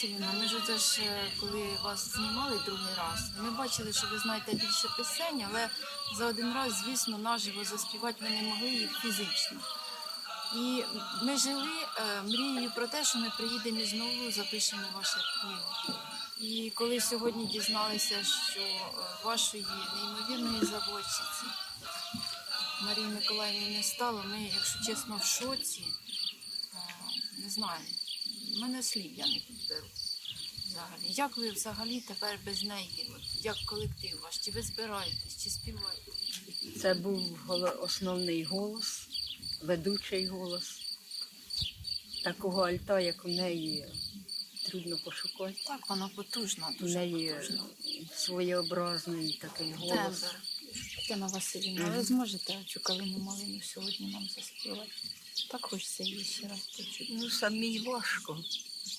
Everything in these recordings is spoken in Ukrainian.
Васильівна, ми ж оце ж е, коли вас знімали другий раз, ми бачили, що ви знаєте більше пісень, але за один раз, звісно, наживо заспівати ви не могли їх фізично. І ми жили е, мрією про те, що ми приїдемо і знову запишемо ваше книгу. І коли сьогодні дізналися, що е, вашої неймовірної заводчиці Марії Миколаївни не стало, ми, якщо чесно, в шоці. Е, Не знаю, в мене слів я не підберу. Взагалі. Як ви взагалі тепер без неї, от, як колектив ваш? Чи ви збираєтесь, чи співаєте? Це був голо- основний голос, ведучий голос. Такого альта, як у неї, трудно пошукати. Так, вона потужна, У дуже неї потужна. своєобразний такий голос. Тембр. Тетяна Васильівна, ви зможете цю калину малину сьогодні нам заспівати? Так хочеться її ще раз почути. Ну, самій важко.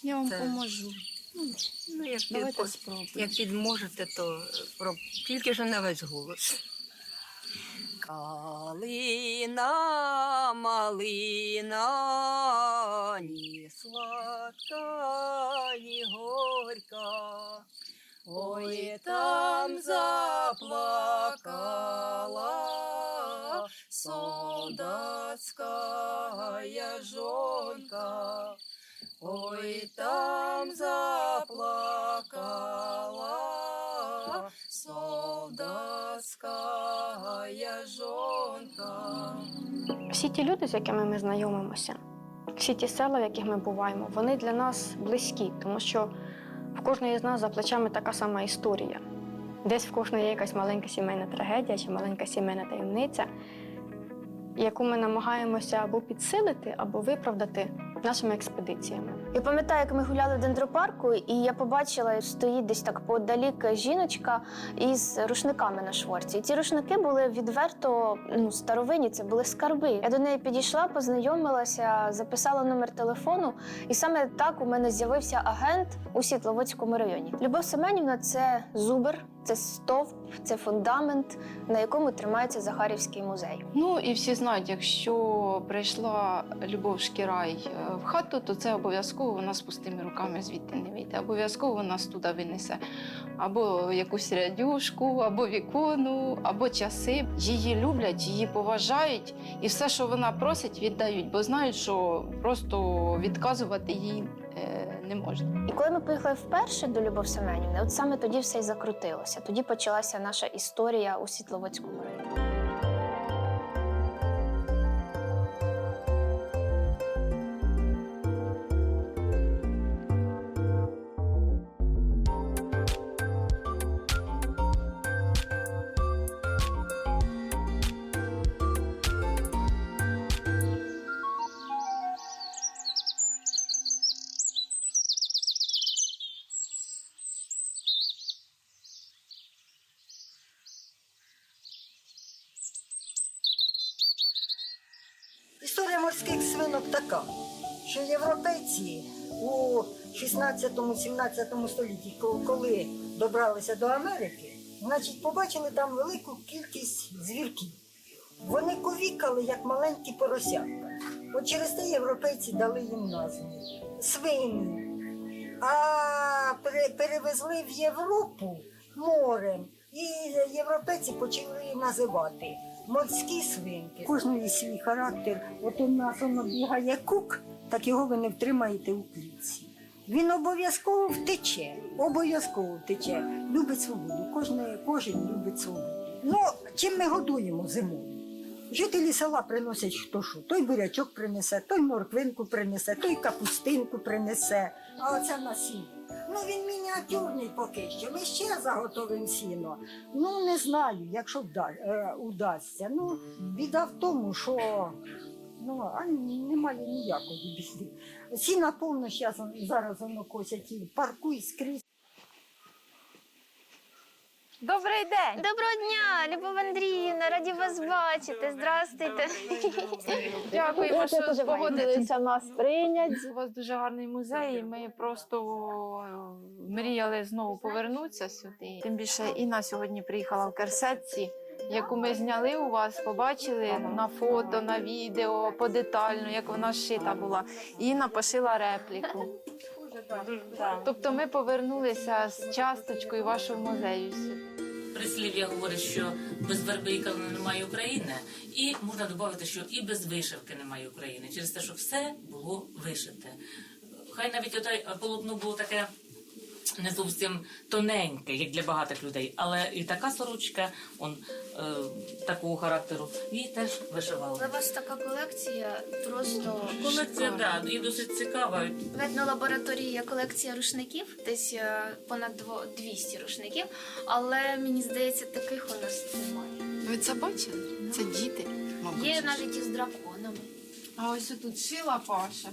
Я вам Це- поможу. Ну, як, Давайте під, спробуємо. як підможете, то про... тільки ж не весь голос. Калина, малина, ні сладка, ні горька. Ой, там заплакала солдатская жонка. Ой, там заплакала солдатская жонка. Всі ті люди, з якими ми знайомимося, всі ті села, в яких ми буваємо, вони для нас близькі, тому що в кожної з нас за плечами така сама історія. Десь в кожної є якась маленька сімейна трагедія чи маленька сімейна таємниця, яку ми намагаємося або підсилити, або виправдати нашими експедиціями. Я пам'ятаю, як ми гуляли в дендропарку, і я побачила, стоїть десь так подалік жіночка із рушниками на шворці. І ці рушники були відверто ну, старовинні, це були скарби. Я до неї підійшла, познайомилася, записала номер телефону, і саме так у мене з'явився агент у Світловодському районі. Любов Семенівна це зубр, це стовп, це фундамент, на якому тримається Захарівський музей. Ну і всі знають, якщо прийшла Любов Шкірай е, в хату, то це обов'язково вона з пустими руками звідти не вийде. Обов'язково нас туди винесе або якусь рядюшку, або вікону, або часи. Її люблять, її поважають, і все, що вона просить, віддають, бо знають, що просто відказувати їй не можна. І коли ми поїхали вперше до Любов Семенівни, от саме тоді все й закрутилося. Тоді почалася наша історія у Світловодському районі. Морських свинок така, що європейці у 16-17 столітті, коли добралися до Америки, значить, побачили там велику кількість звірків. Вони ковікали, як маленькі поросятка. От через те європейці дали їм назву свині. А перевезли в Європу морем, і європейці почали називати морські свинки. Кожної свій характер. От у нас воно бігає кук, так його ви не втримаєте у клітці. Він обов'язково втече, обов'язково втече. Любить свободу. Кожне, кожен любить свободу. Ну, чим ми годуємо зимою? Жителі села приносять хто що. Той бурячок принесе, той морквинку принесе, той капустинку принесе. А оце на сіно. Ну він мініатюрний поки що. Ми ще заготовимо сіно. Ну не знаю, якщо вда- е, удасться. Ну, біда в тому, що ну, а немає ніякої біди. Сіна повно зараз, воно косять паркуй скрізь. Добрий день! Доброго дня, Любов Андріївна, раді вас бачити. Здрастуйте. Дякуємо, що погодилися нас прийняти. У вас дуже гарний музей. і Ми просто мріяли знову повернутися сюди. Тим більше Інна сьогодні приїхала в Керсетці, яку ми зняли у вас, побачили на фото, на відео, подетально, як вона шита була. І Інна пошила репліку. Тобто ми повернулися з часточкою вашого музею. Прислів'я говорить, що без верби немає України, і можна додати, що і без вишивки немає України, через те, що все було вишите. Хай навіть оте полотно було таке не зовсім тоненьке, як для багатих людей, але і така сорочка, он е, такого характеру, її теж вишивали. У вас така колекція просто Колекція да, і досить цікава. Видно, лабораторії є колекція рушників, десь е, понад дво- 200 рушників, але мені здається, таких у нас немає. Ви це бачили? Це діти, мабуть. Є навіть із драконами. А ось тут шила Паша.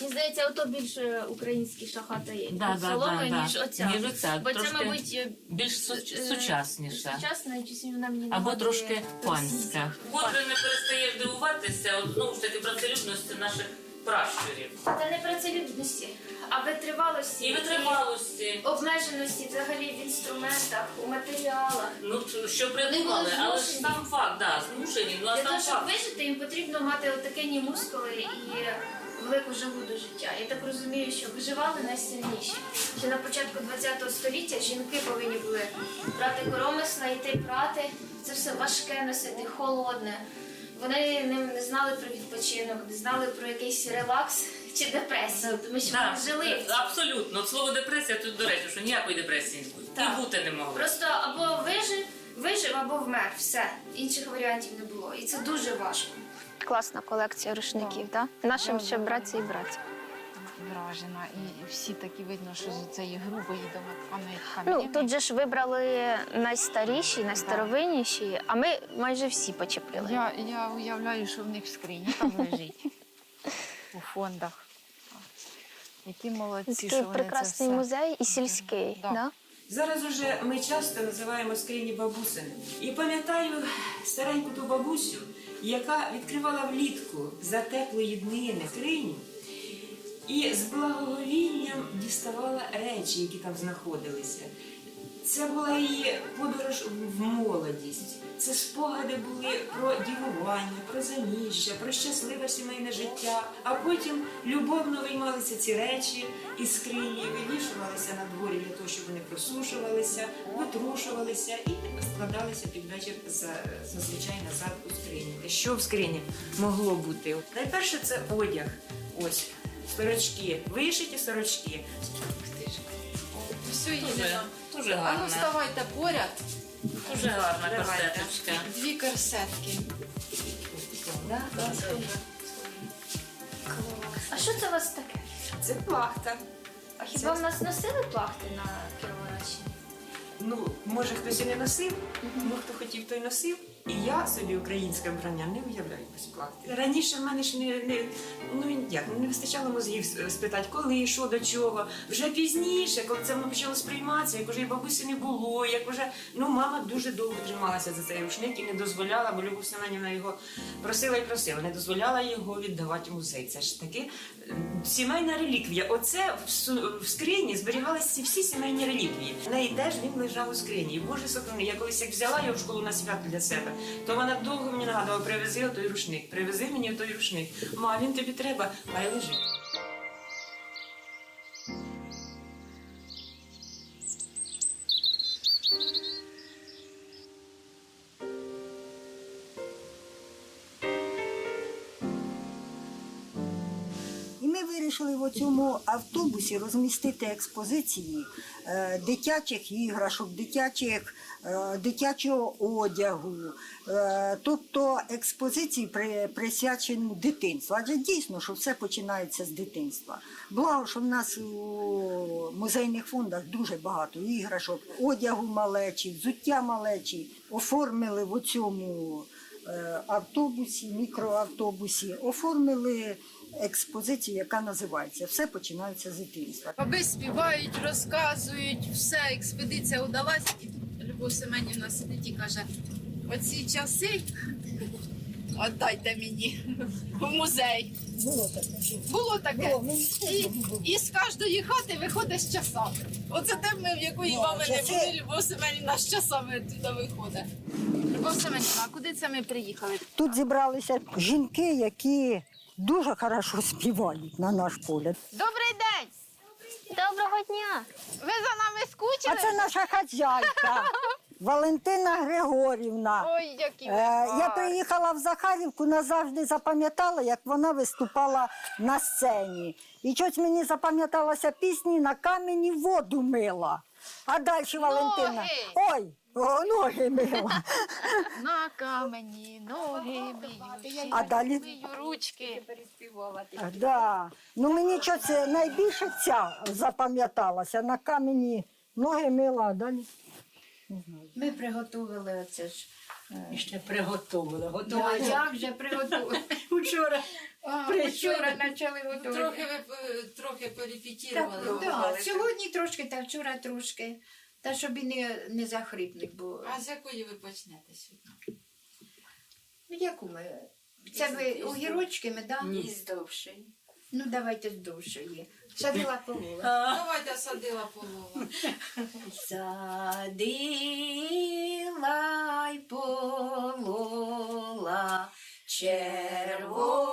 Мені здається, ото більше українські шахати Да, да, соломи, да, ніж оця. Ніж оця, Бо це, трошки мабуть, е, Більш су- е, сучасніша. сучасна, і часів вона мені Або нагадує трошки панська. Котре не перестаєш дивуватися, от, знову ж таки, працелюбності наших пращурів. Та не працелюбності, а витривалості. І витривалості. Обмеженості взагалі в інструментах, у матеріалах. Ну, т- що придумали, були але ж змушені. сам факт, да, змушені, ну а Для сам того, щоб факт. вижити, їм потрібно мати отакені мускули і велику жагу до життя. Я так розумію, що виживали найсильніші. Ще на початку ХХ століття жінки повинні були брати коромисла, йти прати. Це все важке носити, холодне. Вони не, не знали про відпочинок, не знали про якийсь релакс чи депресію, тому що Да, вони жили. абсолютно. От слово депресія тут, до речі, що ніякої депресії Так. і бути не могло. Просто або вижив, вижив, або вмер. Все. Інших варіантів не було. І це дуже важко. Класна колекція рушників, так? Нашим ще братці і братці. Вражена. І всі такі видно, що з цієї грубої домотканої тканини. Ну тут же ж вибрали найстаріші, найстаровинніші, а ми майже всі почепили. Я, я уявляю, що в них в скрині там лежить у фондах. Які молодці, що вони прекрасний це все. музей і сільський. Да. Да. Зараз уже ми часто називаємо скрині бабусини. І пам'ятаю стареньку ту бабусю, яка відкривала влітку за теплої днини скриню і з благоговінням діставала речі, які там знаходилися. Це була її подорож в молодість. Це спогади були про дівування, про заміжжя, про щасливе сімейне життя. А потім любовно виймалися ці речі із скрині, вивішувалися на дворі для того, щоб вони просушувалися, витрушувалися і складалися під вечір за- зазвичай назад у скрині. Що в скрині могло бути? Найперше це одяг. Ось сорочки, вишиті сорочки. Все Дуже, їде. дуже А ну вставайте поряд. Дуже гарна Давайте. корсеточка. Дві корсетки. Да, да, А що це у вас таке? Це плахта. А хіба в нас носили плахти на Кіровоградщині? Ну, може, хтось і не носив, ну хто хотів, той носив. І я собі українське вбрання не уявляю без плахти. Раніше в мене ж не, не ну як не вистачало мозгів спитати, коли, що, до чого. Вже пізніше, коли це воно почало сприйматися, як вже і бабусі не було, як вже ну мама дуже довго трималася за цей рушник і не дозволяла, бо Любов Семенівна його просила і просила, не дозволяла його віддавати музей. Це ж таки сімейна реліквія. Оце в скрині зберігалися всі сімейні реліквії. В неї теж він лежав у скрині. І Боже сохрани, я колись як взяла його в школу на свято для себе, то вона довго мені нагадувала, привези той рушник, привези мені той рушник. Ма, він тобі треба, хай лежить. Вирішили в цьому автобусі розмістити експозиції е, дитячих іграшок, дитячих, е, дитячого одягу, е, тобто експозиції присвячені дитинству. Адже дійсно, що все починається з дитинства. Благо, що в нас у музейних фондах дуже багато іграшок, одягу малечі, взуття малечі. Оформили в цьому автобусі, мікроавтобусі, оформили експозицію, яка називається Все починається з дитинства. Баби співають, розказують, все, експедиція удалась. І Любов Семенівна сидить і каже: оці часи віддайте мені в музей. Було таке. Було таке. І, і з кожної хати виходить з часами. Оце те ми, в якої Ну, мами не були, Любов Семенівна з часами туди виходить. Любов Семенівна, а куди це ми приїхали? Тут зібралися жінки, які дуже хорошо співають на наш погляд. Добрий день! Доброго дня! Ви за нами А скучили? це наша хазяйка Валентина Григорівна. Ой, які ви Е, я гарні. приїхала в Захарівку, назавжди запам'ятала, як вона виступала на сцені. І щось мені запам'яталася пісні на камені воду мила. А далі Валентина. Ой, о, ноги мила. На камені, ноги мию, А далі? мию ручки. Да. Ну мені щось найбільше ця запам'яталася. На камені ноги мила, а далі. Ми приготували оце ж. е, Ще приготували. Да, Готували. як же приготували? А, Прийшли. Вчора почали готувати. Трохи ви е, трохи Так, порепетірували. да, сьогодні трошки, та вчора трошки. Та щоб і не, не захрипник, бо А з якої ви почнете сьогодні? ну, яку ми. Це ви огірочками, да? ні здовший. Ну давайте з довшої. Садила полула. Давайте садила полова. Садила й полола червону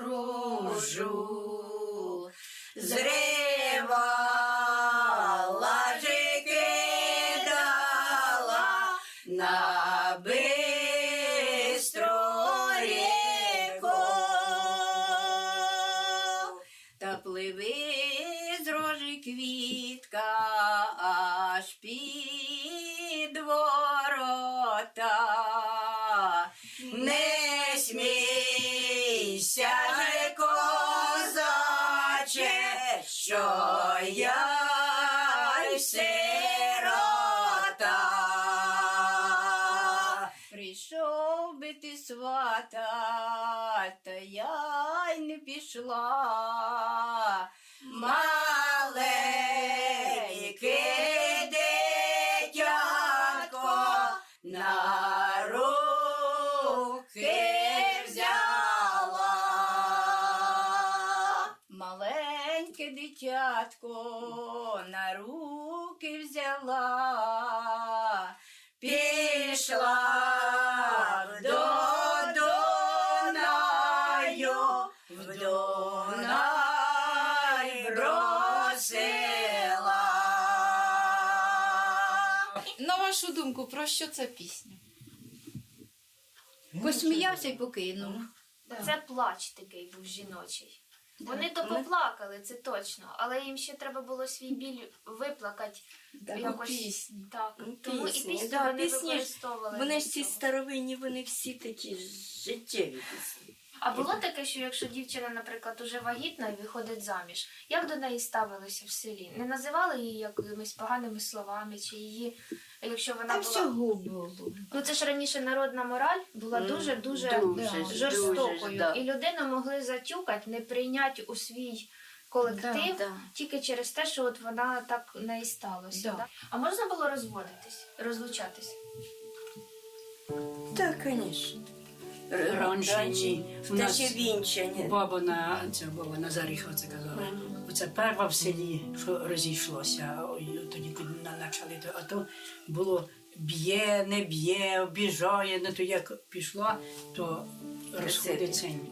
рожу, зривала квітка аж під ворота. Не смійся же, козаче, що я сирота. Прийшов би ти свата, та я й не пішла. Маленьке дитятко на руки взяла. Маленьке дитятко на руки взяла. Пішла думку, про що ця пісня? Посміявся й покинув. Це плач такий був жіночий. Вони то поплакали, це точно, але їм ще треба було свій біль виплакати. якось. Так. Тому і пісні, пісню да, вони пісні ж- використовували. Вони для ж ці цього. старовинні, вони всі такі життєві пісні. А було таке, що якщо дівчина, наприклад, уже вагітна і виходить заміж, як до неї ставилися в селі? Не називали її якимись поганими словами, чи її, якщо вона Там була. всього було. Ну це ж раніше народна мораль була дуже дуже Дуже ж, жорстокою. дуже ж, да. І людину могли затюкати, не прийняти у свій колектив Да, да. тільки через те, що от вона так не і сталося. Да. Да. А можна було розводитись, розлучатись? Так, звісно. Раніше ні. У Та нас ще баба на це баба на Заріха це казала. Оце перва в селі, що розійшлося. Ой, Тоді коли на- почали, то- а то було б'є, не б'є, обіжає, не то як пішла, то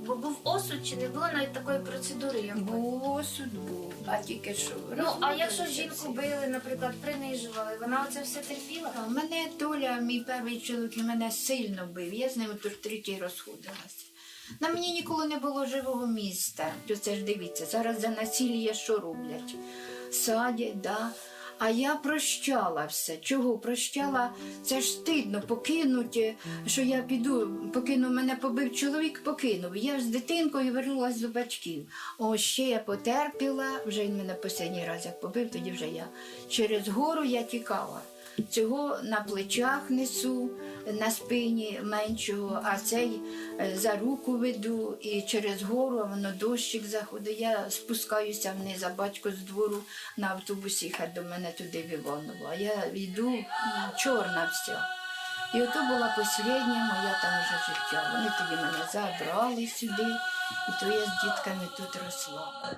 Бо був осуд, чи не було навіть такої процедури, як? Був суд був, а тільки що. Ну, а якщо жінку всі. били, наприклад, принижували, вона оце все терпіла? А Мене Толя, мій перший чоловік, мене сильно бив. Я з ним тож третій розходилася. На мені ніколи не було живого міста. То це ж дивіться, зараз за насилля що роблять? Садять, да. А я прощала все. Чого прощала? Це ж стидно покинути, що я піду, покинув мене побив чоловік, покинув. Я з дитинкою вернулася до батьків. О, ще я потерпіла, вже він мене останній раз як побив, тоді вже я. Через гору я тікала. Цього на плечах несу, на спині меншого, а цей е, за руку веду і через гору, а воно дощик заходить. Я спускаюся вниз, а батько з двору на автобусі їхать до мене туди в Іваново. А я йду чорна вся. І ото була остання моя там вже життя. Вони тоді мене забрали сюди, і то я з дітками тут росла.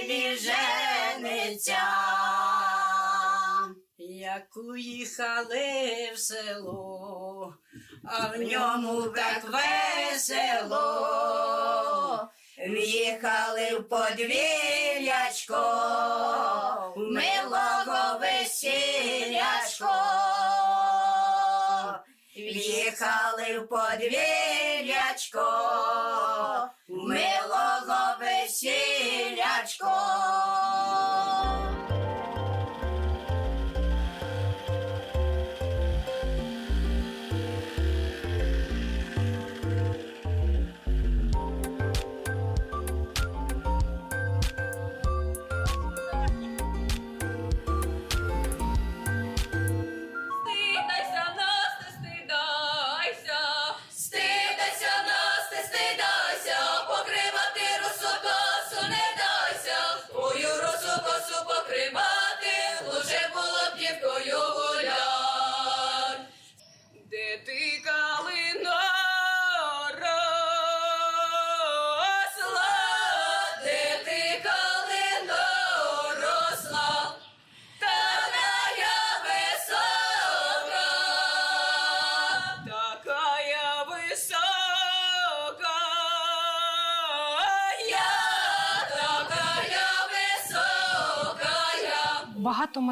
Селі жениться. Як уїхали в село, а в ньому так весело. В'їхали в подвір'ячко, милого весілячко. В'їхали в подвір'ячко, милого весілячко.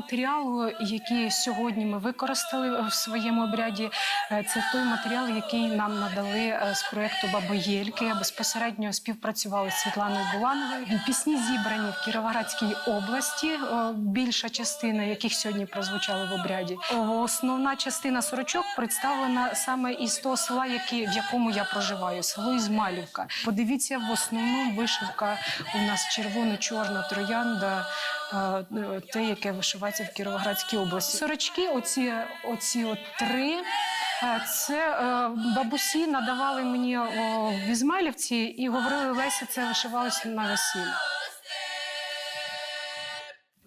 Матеріалу, який сьогодні ми використали в своєму обряді, це той матеріал, який нам надали е, з проекту Бабоєльки. Безпосередньо співпрацювали з Світланою Булановою. Пісні зібрані в Кіровоградській області. е, Більша частина яких сьогодні прозвучали в обряді. Е, Основна частина сорочок представлена саме із того села, які, в якому я проживаю, село Ізмалівка. Подивіться, в основному вишивка у нас червоно-чорна троянда е, те, яке вишивається в Кіровоградській області. Сорочки, оці, оці от три. Е, Це е, бабусі надавали мені в Ізмайлівці і говорили, Леся, це вишивалося на весіллі.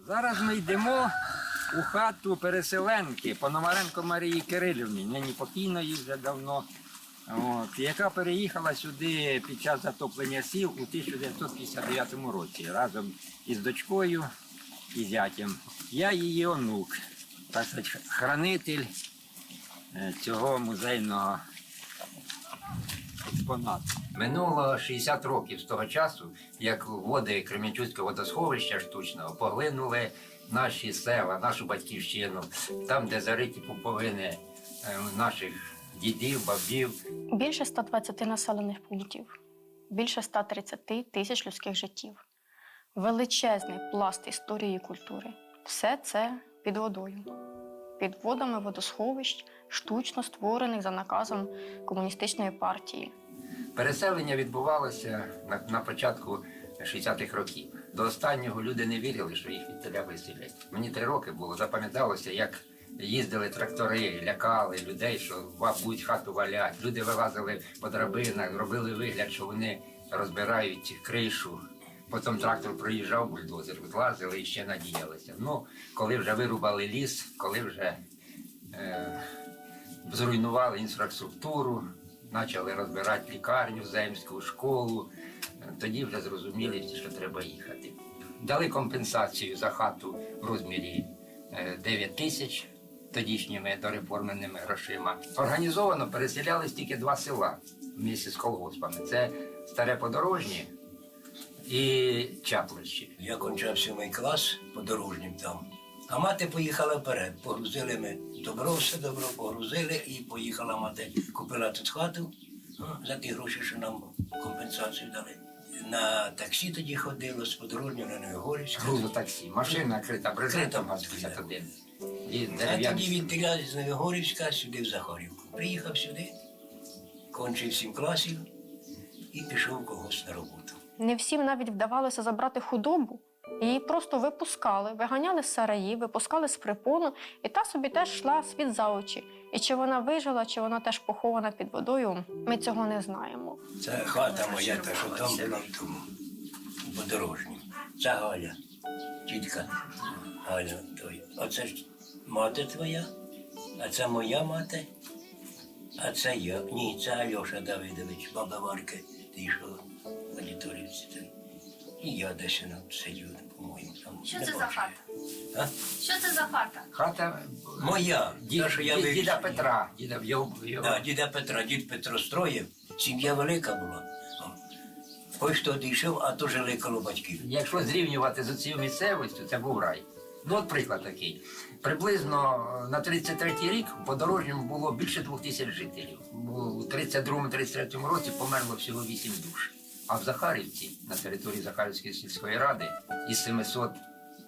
Зараз ми йдемо у хату переселенки Пономаренко Марії Кирилівні, нині покійної вже давно, от, яка переїхала сюди під час затоплення сіл у 1959 році разом із дочкою і зятям. Я її онук, так сказати, хранитель цього музейного експонату. Минуло 60 років з того часу, як води Кременчуцького водосховища штучного поглинули наші села, нашу батьківщину, там, де зариті пуповини е, наших дідів, бабів. Більше 120 населених пунктів, більше 130 тисяч людських життів, величезний пласт історії і культури. Все це під водою, під водами водосховищ, штучно створених за наказом комуністичної партії. Переселення відбувалося на, на початку 60-х років. До останнього люди не вірили, що їх від теля виселять. Мені три роки було, запам'яталося, як їздили трактори, лякали людей, що будуть хату валять. Люди вилазили по драбинах, робили вигляд, що вони розбирають кришу. Потім трактор проїжджав, бульдозер відлазили і ще надіялися. Ну, коли вже вирубали ліс, коли вже е, зруйнували інфраструктуру, почали розбирати лікарню, земську школу. Тоді вже зрозуміли, що треба їхати. Дали компенсацію за хату в розмірі е, 9 тисяч тодішніми дореформеними грошима. Організовано переселялись тільки два села в місті з колгоспами. Це Старе Подорожнє і Чаплище. Я кончав сьомий клас подорожнім там. А мати поїхала вперед. Погрузили ми добро, все добро погрузили і поїхала мати. Купила тут хату ну, за ті гроші, що нам компенсацію дали. На таксі тоді ходило з подорожнього на Новогорівська. Грузотаксі, машина крита брезентом ГАЗ-51. А тоді він теля з Новогорівська сюди в Захарівку. Приїхав сюди, кончив сім класів і пішов в колгосп на роботу. Не всім навіть вдавалося забрати худобу, Її просто випускали, виганяли з сараї, випускали з припону, і та собі теж йшла світ за очі. І чи вона вижила, чи вона теж похована під водою, ми цього не знаємо. Це хата моя, та що там була в тому подорожній. Це Галя, тітка Галя. Той. Оце ж мати твоя, а це моя мати, а це я. Ні, це Альоша Давидович, баба Варки, ти що в аудиторівці. І я на сидю, по-моєму. Там. Що Не це за бачу. хата? А? Що це за хата? Хата Моя. ді- та, що я ді- діда Петра. Діда, його, його. Да, діда Петра, дід Петро строїв, сім'я велика була. Ось хто одійшов, а то жили коло батьків. Якщо зрівнювати з цією місцевістю, це був рай. Ну, от приклад такий. Приблизно е, на 33-й рік у подорожньому було більше двох тисяч жителів. У 32-33 році померло всього 8 душ. А в Захарівці, на території Захарівської сільської ради, із 700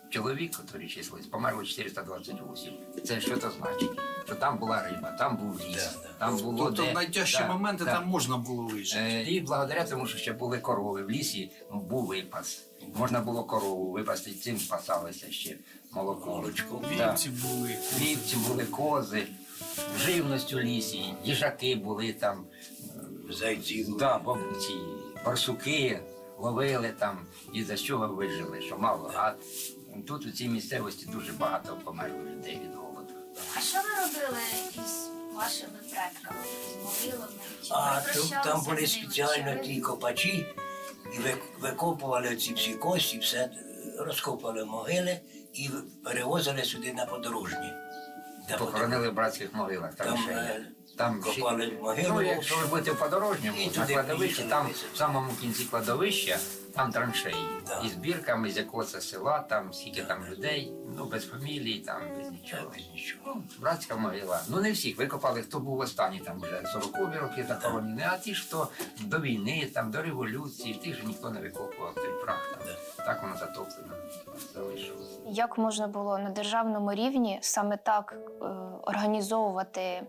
чоловік, які числились, померло 428. Це що це значить? Що там була риба, там був ліс, там було Тобто де... найтяжчі Да, моменти да. там можна було вижити. Е, І благодаря тому, що ще були корови в лісі, був випас. Можна було корову випасти, цим спасалося ще молоко. Молочко. Вівці були. Вівці були кози, живність у лісі, їжаки були там, Зайці да, бо ці барсуки ловили там, і за чого вижили, що мало. А тут у цій місцевості дуже багато померло людей від голоду. А що ви робили із вашими предками, з могилами? Чи А ви тут, прощалися там з були ними? спеціально Чи ви- ті копачі, і ви- викопували ці всі кості, все е, розкопали могили і перевозили сюди на подорожні. Де Похоронили в братських могилах. Там, Там, ще є. е, там копали могилу. Ну, якщо ви будете в подорожньому, І на кладовищі, там в самому кінці кладовища, там траншеї. Да. І збірками, з якого це села, там скільки там людей, ну без фамілії, там без нічого. Без нічого. Ну, братська могила. Ну не всіх викопали, хто був останній, там вже 40-ві роки захоронені, а ті, хто до війни, там, до революції, тих же ніхто не викопував той прах. Там. Так воно затоплено залишилося. Як можна було на державному рівні саме так е, організовувати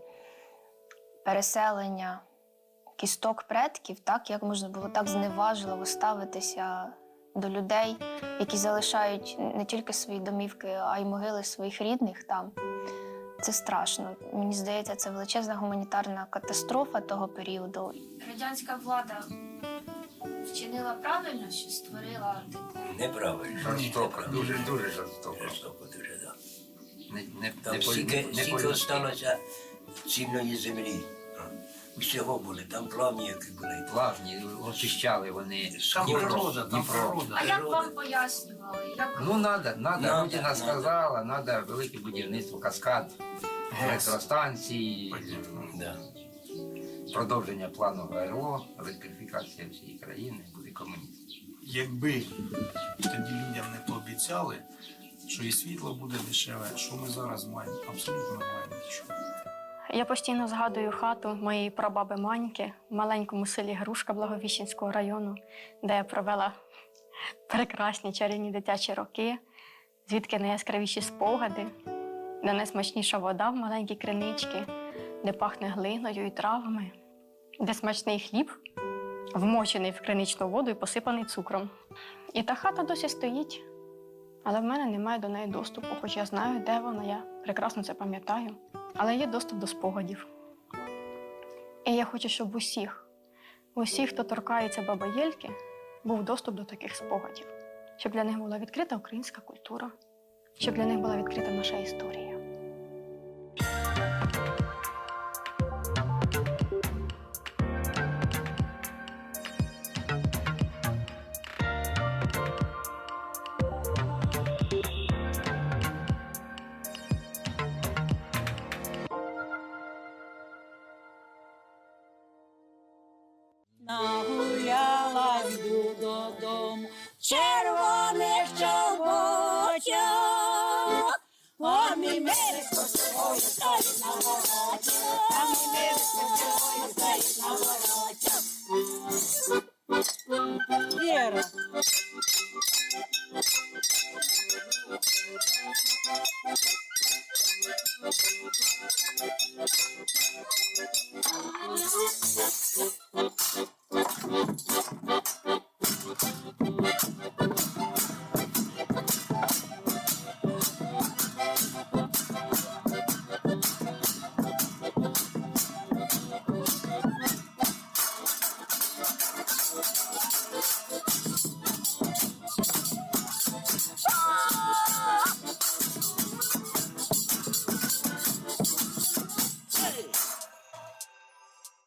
переселення кісток предків, так як можна було так зневажливо ставитися до людей, які залишають не тільки свої домівки, а й могили своїх рідних там. Це страшно. Мені здається, це величезна гуманітарна катастрофа того періоду. Радянська влада вчинила правильно, що створила Неправильно. Жорстоко, дуже, дуже жорстоко. Жорстоко дуже, да. Не, не, Там не, по- стільки, не стільки по-людськи. осталося цільної землі. Всього були, там плавні які були. плавні, очищали вони. Там Дніпро, природа, там Дніпро. природа. А як вам пояснювали? Як Ну, надо, надо, Надо, Путіна надо. сказала, надо велике будівництво, каскад, електростанції, Да. продовження плану ГРО, електрифікація всієї країни, буде комунізм. Якби тоді людям не пообіцяли, що і світло буде дешеве, що ми зараз маємо? Абсолютно не маємо нічого. Я постійно згадую хату моєї прабаби Маньки в маленькому селі Грушка Благовіщенського району, де я провела прекрасні чарівні дитячі роки, звідки найяскравіші спогади, де найсмачніша вода в маленькій криничці, де пахне глиною і травами, де смачний хліб, вмочений в криничну воду і посипаний цукром. І та хата досі стоїть, але в мене немає до неї доступу, хоч я знаю, де вона, я прекрасно це пам'ятаю. Але є доступ до спогадів. І я хочу, щоб усіх, усіх, хто торкається Баба Єльки, був доступ до таких спогадів, щоб для них була відкрита українська культура, щоб для них була відкрита наша історія. perro.